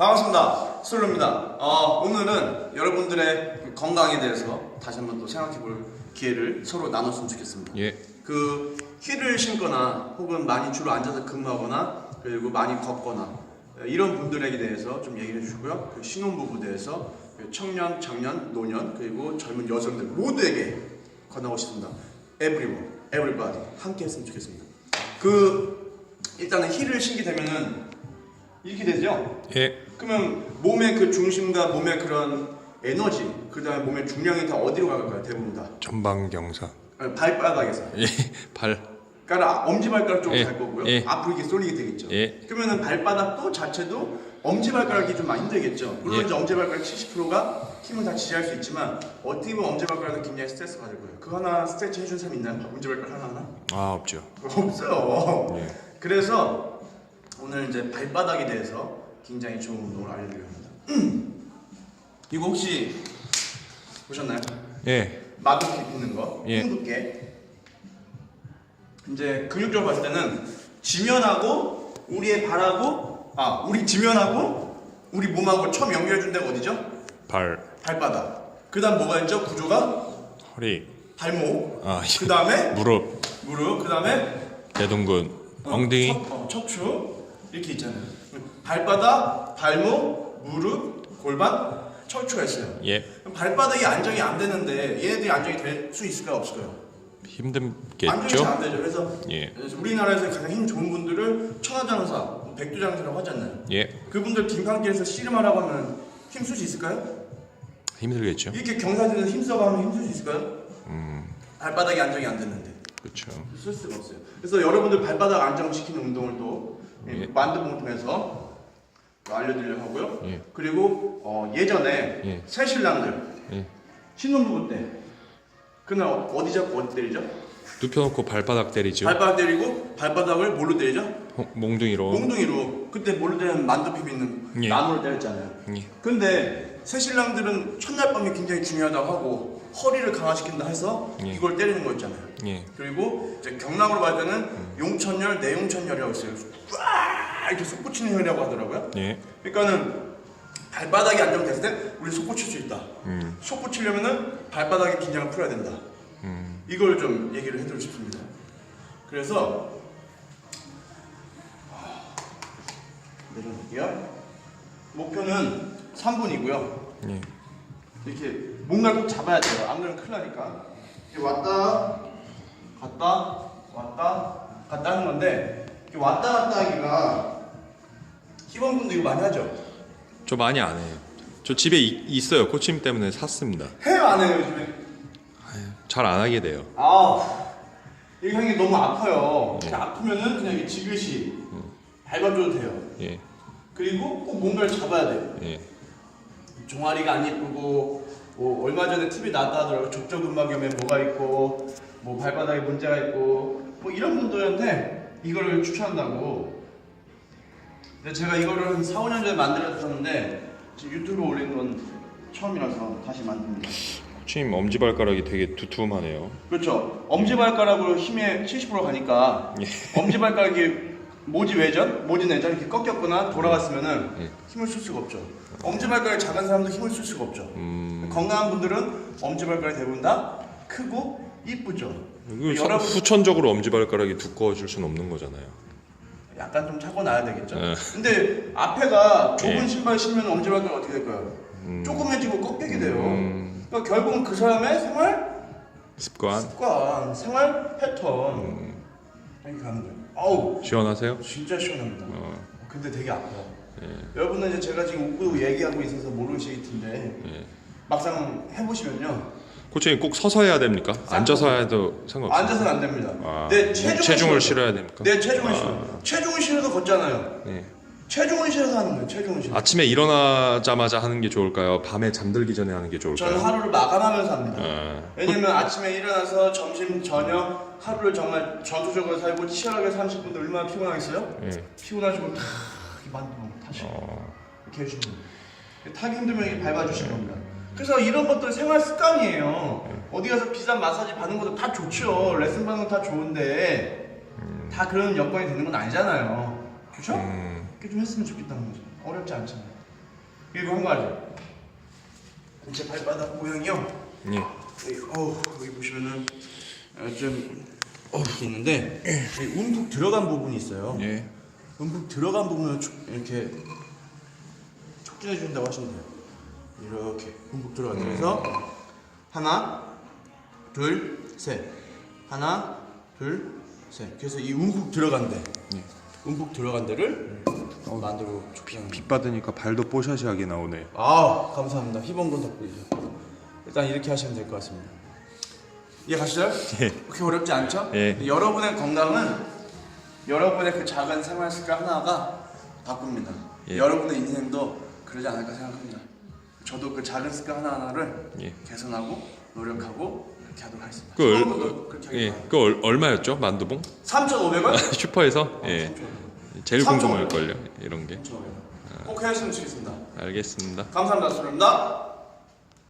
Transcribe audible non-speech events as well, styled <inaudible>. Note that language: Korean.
반갑습니다. 솔로입니다. 어, 오늘은 여러분들의 그 건강에 대해서 다시 한번 또 생각해볼 기회를 서로 나눴으면 좋겠습니다. 예. 그 힐을 신거나 혹은 많이 주로 앉아서 근무하거나 그리고 많이 걷거나 이런 분들에게 대해서 좀 얘기를 해주시고요. 그 신혼부부에 대해서 그 청년, 장년, 노년 그리고 젊은 여성들 모두에게 권하고 싶습니다. Everyone, everybody 함께 했으면 좋겠습니다. 그 일단은 힐을 신게 되면은 이렇게 되죠. 예. 그러면 몸의 그 중심과 몸의 그런 에너지, 그 다음에 몸의 중량이 다 어디로 갈까요? 대부분 다 전방경사. 아니, 발바닥에서. 예. 발. 그러니까 엄지발가락 쪽으로 예, 갈 거고요. 예. 앞으로 이렇게 쏠리게 되겠죠. 예. 그러면은 발바닥도 자체도 엄지발가락이 좀 많이 힘들겠죠. 물론 예. 이제 엄지발가락 70%가 힘을 다 지지할 수 있지만 어떻게 보면 엄지발가락은 굉장히 스트레스 받을 거예요. 그거 하나 스트레치 해준 사람 있나요? 엄지발가락 하나 하나? 아 없죠. 없어요. 예. 그래서 오늘 이제 발바닥에 대해서 굉장히 좋은 운동을 알려드리려 합니다. <clears throat> 이거 혹시 보셨나요? 예. 마두개 있는 거, 예. 둥두개. 이제 근육적으로 봤을 때는 지면하고 우리의 발하고 아 우리 지면하고 우리 몸하고 처음 연결해 준 데가 어디죠? 발. 발바닥. 그다음 뭐가 있죠? 구조가 허리. 발목. 아. 그 다음에 무릎. 무릎. 그 다음에 대둔근. 엉덩이. 척, 어, 척추 이렇게 있잖아요. 발바닥, 발목, 무릎, 골반, 척추가 있어요. 예. 그럼 발바닥이 안정이 안 되는데 얘네들이 안정이 될 수 있을까요, 없을까요? 안정이 힘들겠죠. 잘안 되죠. 그래서 예. 그래서 우리나라에서 가장 힘 좋은 분들을 천하장사, 뭐 백두장사라고 하잖아요. 예. 그분들 김판길에서 씨름하라고 하면 힘쓸 수 있을까요? 힘들겠죠. 이렇게 경사진에서 힘써가 하면 힘쓸 수 있을까요? 음. 발바닥이 안정이 안 됐는데. 그렇죠. 쓸 수가 없어요. 그래서 여러분들 발바닥 안정시키는 운동을 또 예. 만두봉 통해서 알려드리려고 하고요. 예. 그리고 어, 예전에 예. 새 신랑들 예. 신혼부부 때 그날 어디 잡고 어디 때리죠? 눕혀놓고 발바닥 때리죠. 발바닥 때리고 발바닥을 뭘로 때리죠? 홍- 몽둥이로. 몽둥이로. 그때 뭘로 때리면 만두 비비는 예. 나무로 때렸잖아요. 예. 근데 새 신랑들은 첫날 밤이 굉장히 중요하다고 하고 허리를 강화시킨다 해서 예. 이걸 때리는 거였잖아요. 예. 그리고 이제 경락으로 봤을 때는 용천열, 내용천열이라고 있어요. 와 이렇게 솟구치는 혈이라고 하더라고요. 예. 그러니까는 발바닥이 안정됐을 때 우리 솟구칠 수 있다. 음. 솟구치려면은 발바닥의 긴장을 풀어야 된다. 음. 이걸 좀 얘기를 해드리고 싶습니다. 그래서 내려놓을게요. 목표는 3분이고요. 예. 이렇게 뭔가를 꼭 잡아야 돼요. 안 그러면 큰일 나니까. 이렇게 왔다, 갔다, 왔다, 갔다 하는 건데, 이렇게 왔다 갔다 하기가 희범군도 이거 많이 하죠? 저 많이 안 해요. 저 집에 이- 있어요. 코치님 때문에 샀습니다. 해요, 안 해요, 요즘에? 잘 안 하게 돼요. 아, 이게 형이 너무 아파요. 예. 그냥 아프면은 그냥 이렇게 지그시 밟아줘도 돼요. 예. 그리고 꼭 뭔가를 잡아야 돼요. 예. 종아리가 안 예쁘고 뭐 얼마 전에 TV 나왔다 하더라고요 족저근막염에 뭐가 있고 뭐 발바닥에 문제가 있고 뭐 이런 분들한테 이거를 추천한다고 근데 제가 이거를 한 4, 5년 전에 만들었었는데 지금 유튜브에 올린 건 처음이라서 다시 만듭니다 코치님 엄지발가락이 되게 두툼하네요. 그렇죠 엄지발가락으로 힘의 70% 가니까 예. 엄지발가락이 모지 외전, 모지 내전 이렇게 꺾였거나 돌아갔으면은 예. 힘을 쓸 수가 없죠 엄지발가락이 작은 사람도 힘을 쓸 수가 없죠 음. 건강한 분들은 엄지발가락이 대부분 다 크고 이쁘죠. 이거 서- 여러분 후천적으로 엄지발가락이 두꺼워질 수는 없는 거잖아요. 약간 좀 차고 나야 되겠죠. 예. 근데 앞에가 좁은 예. 신발 신으면 엄지발가락 어떻게 될까요? 음. 조그매지고 꺾이게 돼요. 음. 그러니까 결국은 그 사람의 생활 습관. 습관, 생활 패턴 음. 이렇게 가는 거예요. 아우 시원하세요? 진짜 시원합니다. 어. 근데 되게 아파요. 예. 여러분은 이제 제가 지금 웃고 얘기하고 있어서 모르시실 텐데 예. 막상 해보시면요 코치님 꼭 서서 해야 됩니까? 앉아서 해도 상관없어요. 앉아서는 안 됩니다. 아, 내 체중을. 실어야 됩니까? 내 체중을 아. 실어. 체중을 실어도 걷잖아요. 예. 체중을 실어서 하는 거예요. 체중을 실어. 아침에 일어나자마자 하는 게 좋을까요? 밤에 잠들기 전에 하는 게 저는 좋을까요? 하루를 마감하면서 합니다. 아, 왜냐면 아침에 일어나서 점심, 저녁 하루를 정말 전투적으로 살고 치열하게 30분도 얼마나 피곤하겠어요? 예. 피곤하시고 탁 만두 다시 어, 이렇게 해주시면 돼요. 타기 힘들면 이렇게 밟아주시는 겁니다. 그래서 이런 것들 생활 습관이에요. 어디 가서 비싼 마사지 받는 것도 다 좋죠. 레슨 받는 거다 좋은데 다 그런 여건이 되는 건 아니잖아요. 그렇죠? 음, 이렇게 좀 했으면 좋겠다는 거죠. 어렵지 않잖아요. 그리고 한 가지. 제 발바닥 모양이요. 예. 여기, 어우, 여기 보시면은 어, 좀 이렇게 있는데 여기 움푹 들어간 부분이 있어요. 예. 움푹 들어간 부분을 촉- 이렇게 촉진해 준다고 하시면 돼요. 이렇게 움푹 들어간 데서 하나, 둘, 셋. 하나, 둘, 셋. 그래서 이 움푹 들어간 데, 예. 움푹 들어간 데를 만들 어 촉진하는 거예요. 빛 받으니까 발도 뽀샤시하게 나오네요. 아 감사합니다 희번군 덕분이죠 일단 이렇게 하시면 될 것 같습니다 이해 가시죠? 예. 그렇게 어렵지 않죠? 예. 여러분의 건강은 여러분의 그 작은 생활 습관 하나가 바꿉니다 예. 여러분의 인생도 그러지 않을까 생각합니다 저도 그 작은 습관 하나하나를 예. 개선하고 노력하고 그렇게 하도록 하겠습니다 그 얼, 희번군도 그렇게 예. 하겠습니다 그 얼, 얼마였죠? 만두봉? 3,500원? <laughs> 슈퍼에서 예. 제일 삼천 궁금할 걸요. 이런 게. 3,500원 꼭 해주시면 좋겠습니다 알겠습니다. 감사합니다 수고합니다